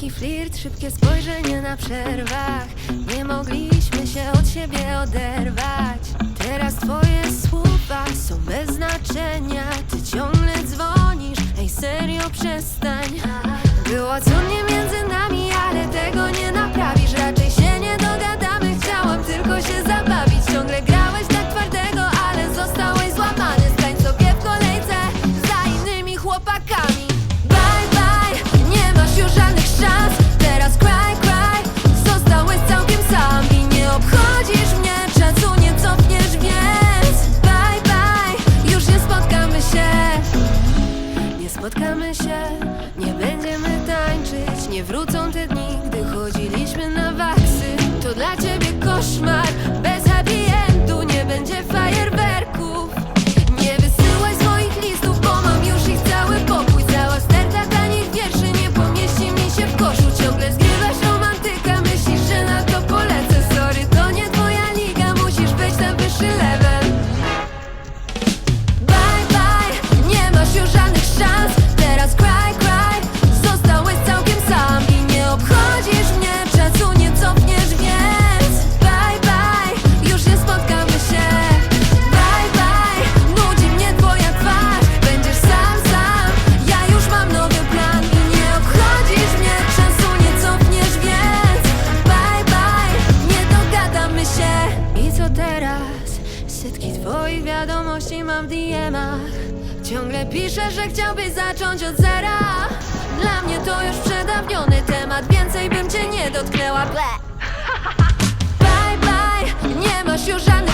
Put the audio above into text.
Szybki flirt, szybkie spojrzenie na przerwach. Nie mogliśmy się od siebie oderwać. Teraz twoje słowa są bez znaczenia. Ty ciągle dzwonisz, ej serio przestań. Było co nie spotkamy się Nie będziemy tańczyć Nie wrócą te dni, gdy chodziliśmy na waksy. To dla ciebie koszmar Setki twoich wiadomości mam w DM-ach Ciągle piszę, że chciałbyś zacząć od zera. Dla mnie to już przedawniony temat Więcej bym cię nie dotknęła. Bye bye, nie masz już żadnych